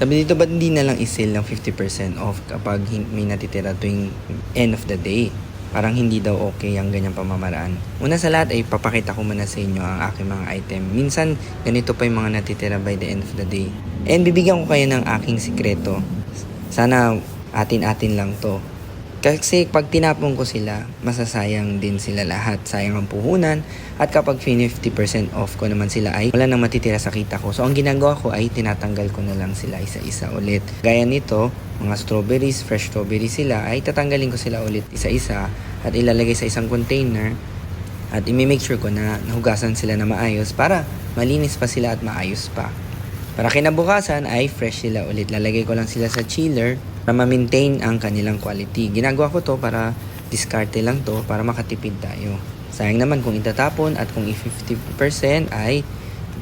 Sabi dito, ba't hindi na lang i-sale ng 50% off kapag may natitira tuwing end of the day? Parang hindi daw okay ang ganyang pamamaraan. Una sa lahat ay papakita ko muna sa inyo ang aking mga item. Minsan, ganito pa yung mga natitira by the end of the day. And bibigyan ko kayo ng aking sikreto. Sana atin-atin lang to. Kasi pag tinapon ko sila, masasayang din sila lahat. Sayang ang puhunan. At kapag 50% off ko naman sila ay wala nang matitira sa kita ko. So ang ginagawa ko ay tinatanggal ko na lang sila isa-isa ulit. Gaya nito, mga strawberries, fresh strawberries sila, ay tatanggalin ko sila ulit isa-isa at ilalagay sa isang container at imi-make sure ko na nahugasan sila na maayos para malinis pa sila at maayos pa. Para kinabukasan ay fresh sila ulit. Lalagay ko lang sila sa chiller para ma-maintain ang kanilang quality. Ginagawa ko to para diskarte lang to para makatipid tayo. Sayang naman kung itatapon at kung i-50% ay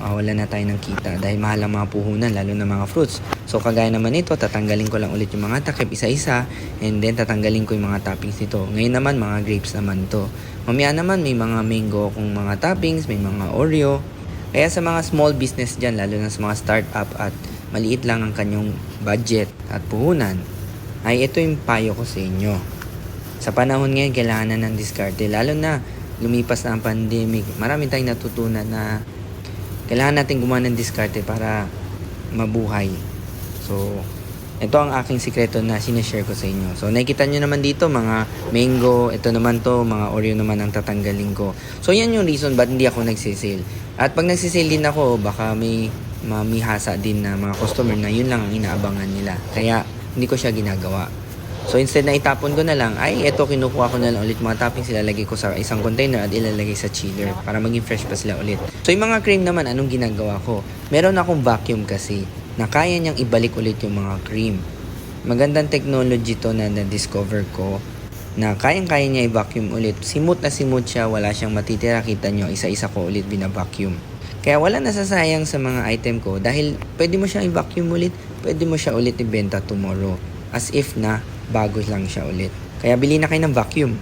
wala na tayo ng kita dahil mahal ang mga puhunan lalo na mga fruits. So kagaya naman ito, tatanggalin ko lang ulit yung mga takip isa-isa and then tatanggalin ko yung mga toppings nito. Ngayon naman mga grapes naman to. Mamaya naman may mga mango kung mga toppings, may mga Oreo, kaya sa mga small business dyan, lalo na sa mga startup at maliit lang ang kanyang budget at puhunan, ay ito yung payo ko sa inyo. Sa panahon ngayon, kailangan na ng diskarte. Lalo na lumipas na ang pandemic, marami tayong natutunan na kailangan natin gumawa ng diskarte para mabuhay. So, ito ang aking sikreto na sinishare ko sa inyo. So, nakikita nyo naman dito, mga mango, ito naman to, mga Oreo naman ang tatanggalin ko. So, yan yung reason ba't hindi ako nagsisale. At pag nagsisale din ako, baka may mamihasa din na mga customer na yun lang ang inaabangan nila. Kaya, hindi ko siya ginagawa. So instead na itapon ko na lang, ay eto kinukuha ko na lang ulit mga toppings, ilalagay ko sa isang container at ilalagay sa chiller para maging fresh pa sila ulit. So yung mga cream naman, anong ginagawa ko? Meron akong vacuum kasi na kaya niyang ibalik ulit yung mga cream. Magandang technology to na na-discover ko na kayang-kaya niya i-vacuum ulit. Simut na simut siya, wala siyang matitira. Kita nyo, isa-isa ko ulit bina-vacuum. Kaya wala nasasayang sa mga item ko dahil pwede mo siyang i-vacuum ulit, pwede mo siya ulit ibenta tomorrow. As if na bago lang siya ulit. Kaya bili na kayo ng vacuum.